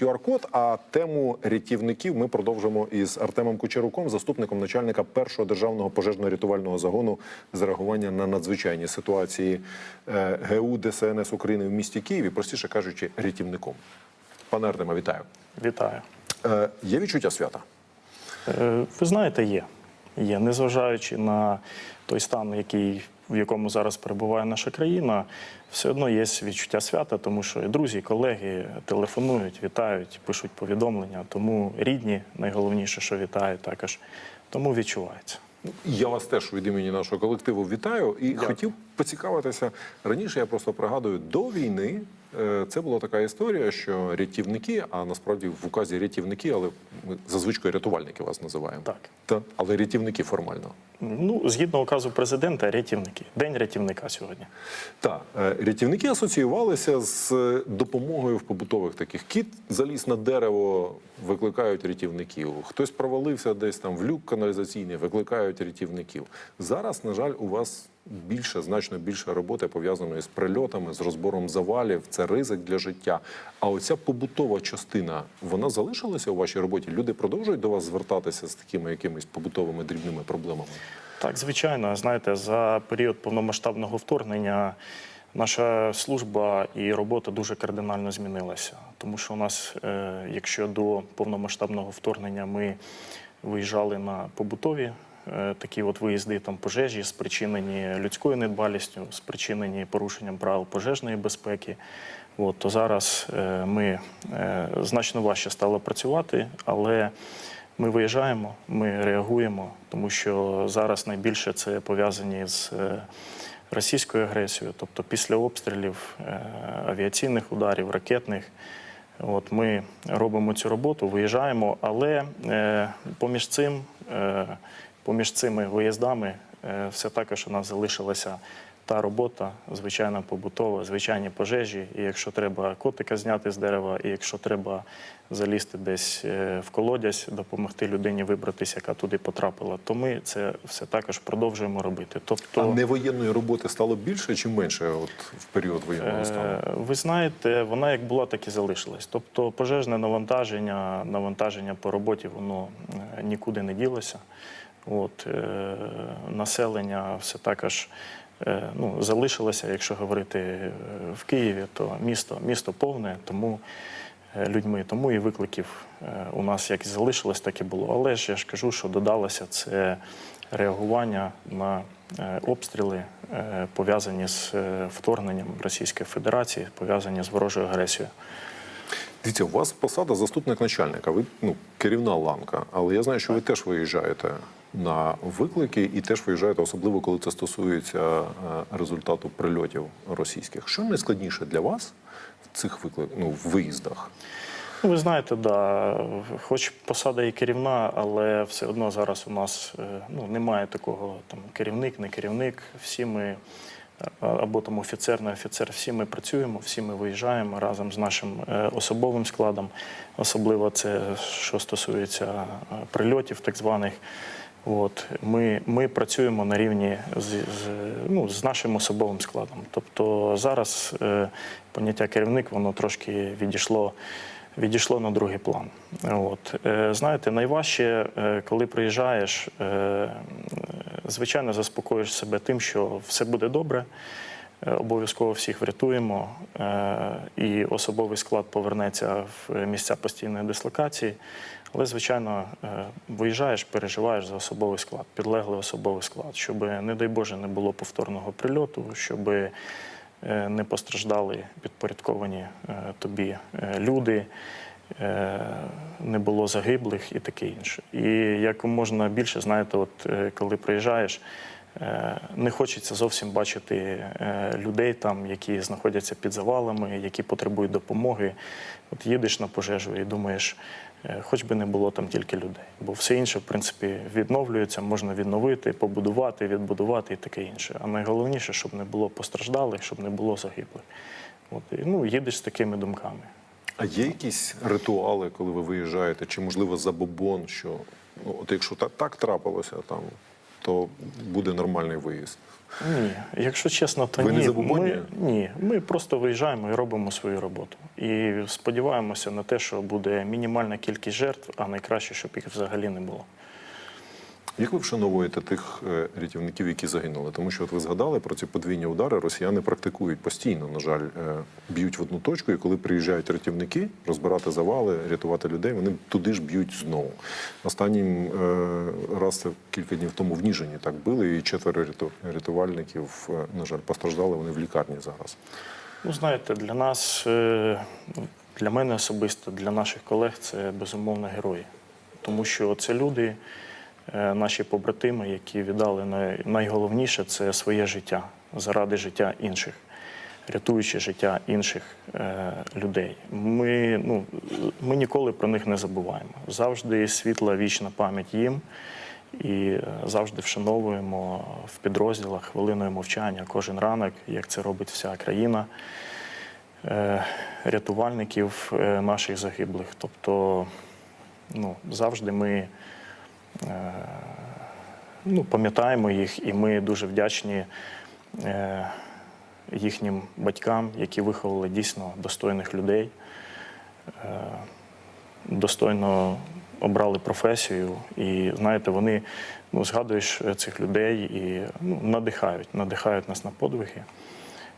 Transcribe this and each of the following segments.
QR-код, а тему рятівників ми продовжимо із Артемом Кучеруком, заступником начальника першого державного пожежно-рятувального загону з реагування на надзвичайні ситуації е, ГУ ДСНС України в місті Києві, простіше кажучи, рятівником. Пане Артема, вітаю. Вітаю. Е, Є відчуття свята? Е, Ви знаєте, є. Є. Незважаючи на той стан, який, в якому зараз перебуває наша країна, все одно є відчуття свята, тому що і друзі, і колеги телефонують, вітають, пишуть повідомлення. Тому рідні, найголовніше, що вітають також. Тому відчувається. Я вас теж від імені нашого колективу вітаю і хотів поцікавитися раніше. Я просто пригадую до війни. Е, Це була така історія, що рятівники, а насправді в указі рятівники, але ми зазвичай рятувальники вас називаємо. Так. Та, але рятівники формально. Ну, згідно указу президента, рятівники. День рятівника сьогодні. Так, е, рятівники асоціювалися з е, допомогою в побутових таких. Кіт заліз на дерево, викликають рятівників. Хтось провалився десь там в люк каналізаційний, викликають рятівників. Зараз, на жаль, у вас більше, значно більше роботи пов'язаної з прильотами, з розбором завалів. Це ризик для життя. А оця побутова частина, вона залишилася у вашій роботі? Люди продовжують до вас звертатися з такими якимись побутовими дрібними проблемами? Так, звичайно, знаєте, за період повномасштабного вторгнення наша служба і робота дуже кардинально змінилася. Тому що у нас, е, якщо до повномасштабного вторгнення ми виїжджали на побутові такі от виїзди, там пожежі, спричинені людською недбалістю, спричинені порушенням правил пожежної безпеки. От, то зараз е, ми е, значно важче стало працювати, але ми виїжджаємо, ми реагуємо, тому що зараз найбільше це пов'язані з е, російською агресією, тобто після обстрілів, е, авіаційних ударів, ракетних. От ми робимо цю роботу, виїжджаємо, але е, поміж цим, е, поміж цими виїздами, е, все також у нас залишилася та робота, звичайна побутова, звичайні пожежі. І якщо треба котика зняти з дерева, і якщо треба залізти десь е, в колодязь, допомогти людині вибратися, яка туди потрапила, то ми це все також продовжуємо робити. Тобто, А невоєнної роботи стало більше чи менше от в період воєнного стану? Е, Ви знаєте, вона як була, так і залишилась. Тобто пожежне навантаження, навантаження по роботі, воно нікуди не ділося. От, е, населення все також е, ну, залишилося, якщо говорити е, в Києві, то місто, місто повне, тому е, людьми, тому і викликів е, у нас як залишилось, так і було. Але ж я ж кажу, що додалося це реагування на обстріли, пов'язані з вторгненням Російської Федерації, пов'язані з ворожою агресією. Дивіться, у вас посада заступник начальника, ви ну, керівна ланка, але я знаю, що ви теж виїжджаєте на виклики і теж виїжджаєте, особливо коли це стосується е, результату прильотів російських. Що найскладніше для вас в цих виклик... ну, в виїздах? Ну, ви знаєте, да, хоч посада і керівна, але все одно зараз у нас е, ну, немає такого там керівник, не керівник. Всі ми або там офіцер, не офіцер, всі ми працюємо, всі ми виїжджаємо разом з нашим е, особовим складом. Особливо це що стосується е, прильотів, так званих. От ми, ми працюємо на рівні з, з, ну, з нашим особовим складом. Тобто зараз е, поняття керівник воно трошки відійшло, відійшло на другий план. От е, знаєте, найважче, е, коли приїжджаєш, е, звичайно, заспокоїш себе тим, що все буде добре. Е, Обов'язково всіх врятуємо, е, і особовий склад повернеться в місця постійної дислокації. Але, звичайно, е, виїжджаєш, переживаєш за особовий склад, підлеглий особовий склад, щоб, не дай Боже, не було повторного прильоту, щоб не постраждали підпорядковані тобі люди, не було загиблих і таке інше. І як можна більше, знаєте, от е, коли приїжджаєш, е, не хочеться зовсім бачити е, людей там, які знаходяться під завалами, які потребують допомоги. От їдеш на пожежу і думаєш, е, хоч би не було там тільки людей. Бо все інше, в принципі, відновлюється, можна відновити, побудувати, відбудувати і таке інше. А найголовніше, щоб не було постраждалих, щоб не було загиблих. От, ну, їдеш з такими думками. А є якісь ритуали, коли ви виїжджаєте, чи можливо забобон, що ну, от якщо так, так трапилося, там то буде нормальний виїзд. Ні, якщо чесно, то Ви ні. Не Ми, ні. Ми просто виїжджаємо і робимо свою роботу. І сподіваємося на те, що буде мінімальна кількість жертв, а найкраще, щоб їх взагалі не було. Як ви вшановуєте тих е, рятівників, які загинули? Тому що от ви згадали про ці подвійні удари, росіяни практикують постійно, на жаль, е, б'ють в одну точку, і коли приїжджають рятівники розбирати завали, рятувати людей, вони туди ж б'ють знову. Останнім е, раз це кілька днів тому в Ніжині так били, і четверо ряту- рятувальників, на жаль, постраждали. Вони в лікарні зараз. Ну, знаєте, для нас, для мене особисто, для наших колег це безумовно герої. Тому що це люди, наші побратими, які віддали найголовніше це своє життя заради життя інших, рятуючи життя інших е, людей. Ми, ну, ми ніколи про них не забуваємо. Завжди світла вічна пам'ять їм. І е, завжди вшановуємо в підрозділах хвилиною мовчання кожен ранок, як це робить вся країна е, рятувальників е, наших загиблих. Тобто, ну, завжди ми е, ну, пам'ятаємо їх, і ми дуже вдячні е, їхнім батькам, які виховали дійсно достойних людей, е, достойно обрали професію. І знаєте, вони ну, згадуєш е, цих людей і ну, надихають, надихають нас на подвиги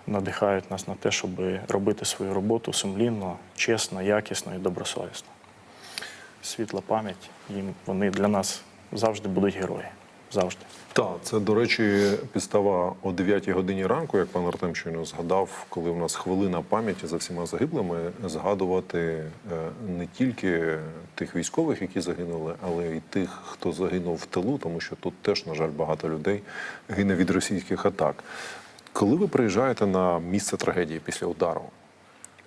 надихають нас на те, щоб робити свою роботу сумлінно, чесно, якісно і добросовісно. Світла пам'ять їм вони для нас завжди будуть герої. Завжди. Так, це, до речі, підстава о 9 годині ранку, як пан Артем щойно згадав, коли в нас хвилина пам'яті за всіма загиблими, згадувати е, не тільки тих військових, які загинули, але й тих, хто загинув в тилу, тому що тут теж, на жаль, багато людей гине від російських атак. Коли ви приїжджаєте на місце трагедії після удару,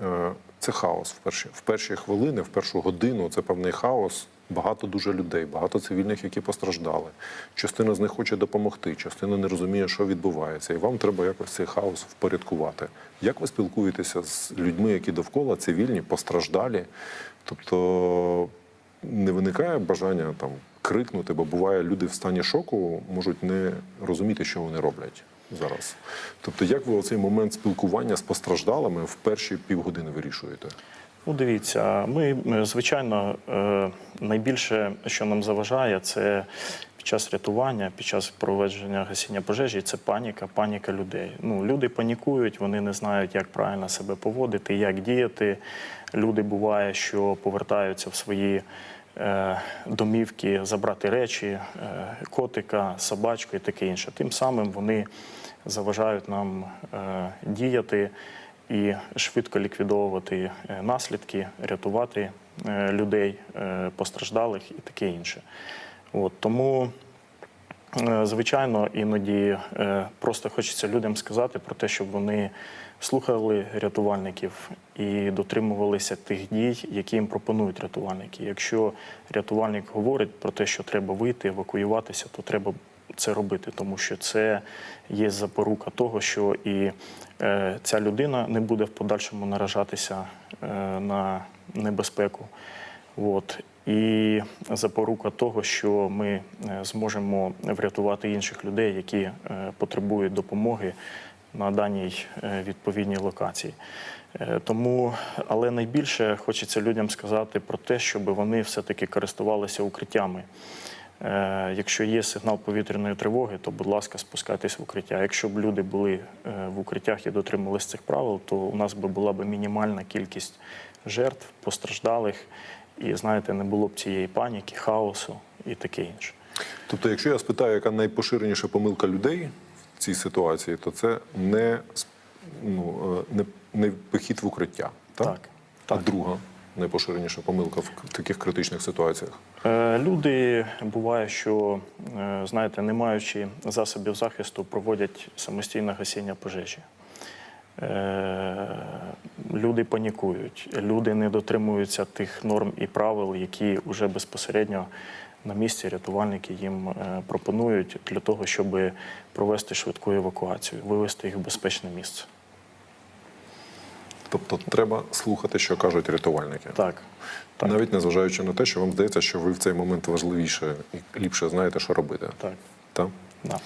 Е, це хаос в перші, в перші хвилини, в першу годину. Це певний хаос. Багато дуже людей, багато цивільних, які постраждали. Частина з них хоче допомогти, частина не розуміє, що відбувається, і вам треба якось цей хаос впорядкувати. Як ви спілкуєтеся з людьми, які довкола цивільні, постраждалі? Тобто не виникає бажання там крикнути, бо буває, люди в стані шоку можуть не розуміти, що вони роблять зараз. Тобто, як ви оцей момент спілкування з постраждалими в перші півгодини вирішуєте? Ну, дивіться, ми, е, звичайно, е, найбільше, що нам заважає, це під час рятування, під час проведення гасіння пожежі, це паніка, паніка людей. Ну, люди панікують, вони не знають, як правильно себе поводити, як діяти. Люди буває, що повертаються в свої домівки, забрати речі, е, котика, собачку і таке інше. Тим самим вони заважають нам е, діяти і швидко ліквідовувати е, наслідки, рятувати е, людей е, постраждалих і таке інше. От, тому, е, звичайно, іноді е, просто хочеться людям сказати про те, щоб вони слухали рятувальників і дотримувалися тих дій, які їм пропонують рятувальники. Якщо рятувальник говорить про те, що треба вийти, евакуюватися, то треба це робити, тому що це є запорука того, що і е, ця людина не буде в подальшому наражатися е, на небезпеку. От. І запорука того, що ми е, зможемо врятувати інших людей, які е, потребують допомоги на даній е, відповідній локації. Тому, але найбільше хочеться людям сказати про те, щоб вони все-таки користувалися укриттями. Якщо є сигнал повітряної тривоги, то, будь ласка, спускайтесь в укриття. Якщо б люди були в укриттях і дотримувалися цих правил, то у нас би була б мінімальна кількість жертв, постраждалих, і знаєте, не було б цієї паніки, хаосу і таке інше. Тобто, якщо я спитаю, яка найпоширеніша помилка людей в цій ситуації, то це не, ну, е, не, не похід в укриття. Так? Так, А так. друга найпоширеніша помилка в таких критичних ситуаціях. Е, Люди буває, що е, знаєте, не маючи засобів захисту, проводять самостійне гасіння пожежі. Е, Люди панікують, люди не дотримуються тих норм і правил, які вже безпосередньо на місці рятувальники їм е, пропонують для того, щоб провести швидку евакуацію, вивести їх в безпечне місце. Тобто, треба слухати, що кажуть рятувальники. Так, так, Навіть незважаючи на те, що вам здається, що ви в цей момент важливіше і ліпше знаєте, що робити. так. Так? Да.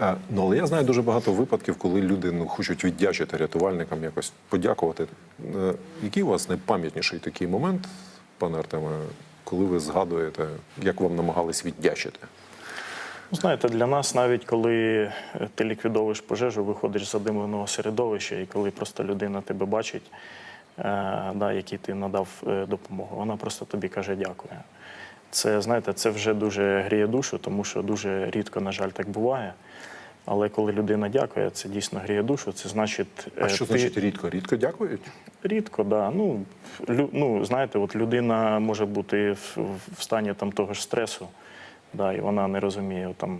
Е, Ну, але я знаю дуже багато випадків, коли люди ну, хочуть віддячити рятувальникам, якось подякувати. Е, Який у вас найпам'ятніший такий момент, пане Артеме, коли ви згадуєте, як вам намагались віддячити? Ну, Знаєте, для нас навіть коли е, ти ліквідовуєш пожежу, виходиш з задимленого середовища, і коли просто людина тебе бачить, да, якій ти надав допомогу, вона просто тобі каже дякую. Це, знаєте, це вже дуже гріє душу, тому що дуже рідко, на жаль, так буває. Але коли людина дякує, це дійсно гріє душу. Це значить, А е, що ти- значить рідко? Рідко дякують? Рідко, да. Ну, лю, ну, знаєте, от людина може бути в, в стані там того ж стресу, да, і вона не розуміє там,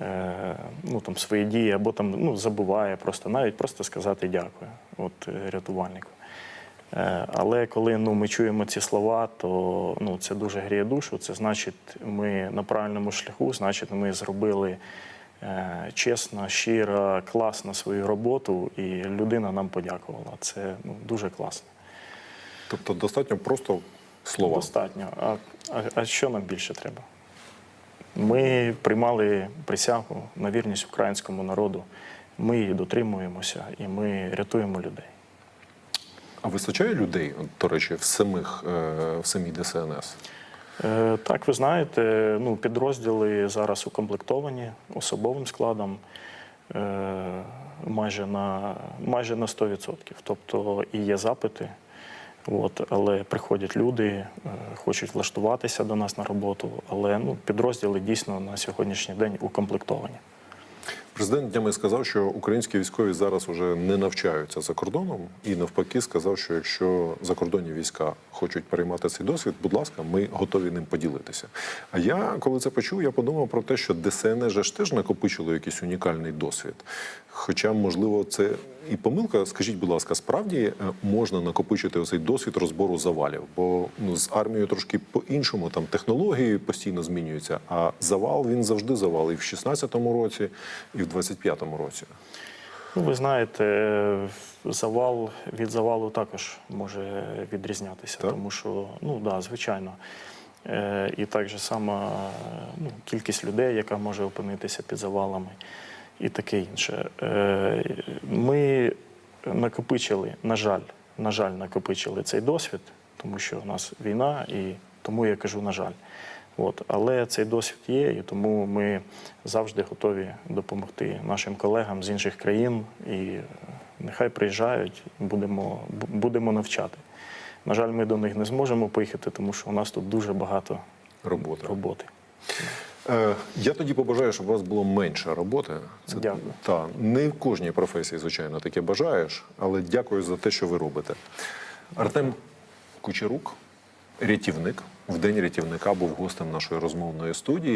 е, ну, там, свої дії, або там, ну, забуває просто, навіть просто сказати дякую от, е, рятувальнику. Е, але коли ну, ми чуємо ці слова, то ну, це дуже гріє душу. Це значить, ми на правильному шляху, значить, ми зробили е, чесно, щиро, класно свою роботу, і людина нам подякувала. Це ну, дуже класно. Тобто достатньо просто слова. Достатньо. А, а, а що нам більше треба? Ми приймали присягу на вірність українському народу. Ми її дотримуємося і ми рятуємо людей. А вистачає людей, до речі, в самих е, в самій ДСНС? Е, Так, ви знаєте, ну, підрозділи зараз укомплектовані особовим складом е, майже на, майже на 100%. Тобто і є запити, от, але приходять люди, хочуть влаштуватися до нас на роботу, але ну, підрозділи дійсно на сьогоднішній день укомплектовані. Президент днями сказав, що українські військові зараз вже не навчаються за кордоном, і навпаки сказав, що якщо закордонні війська хочуть переймати цей досвід, будь ласка, ми готові ним поділитися. А я, коли це почув, я подумав про те, що ДСНС же ж теж накопичило якийсь унікальний досвід. Хоча, можливо, це і помилка. Скажіть, будь ласка, справді е, можна накопичити оцей досвід розбору завалів? Бо ну з армією трошки по-іншому там технології постійно змінюються. А завал він завжди завал і в 16-му році, і в 25-му році. Ну, ви знаєте, завал від завалу також може відрізнятися, Так? тому що, ну да, звичайно. Е, і так же сама ну, кількість людей, яка може опинитися під завалами, і таке інше. Е, ми накопичили, на жаль, на жаль, накопичили цей досвід, тому що у нас війна, і тому я кажу, на жаль. От. Але цей досвід є, і тому ми завжди готові допомогти нашим колегам з інших країн. І нехай приїжджають, будемо, будемо навчати. На жаль, ми до них не зможемо поїхати, тому що у нас тут дуже багато Робота. роботи. Е, я тоді побажаю, щоб у вас було менше роботи. Дякую. Та, не в кожній професії, звичайно, таке бажаєш, але дякую за те, що ви робите. Артем Кучерук, рятівник, в день рятівника був гостем нашої розмовної студії.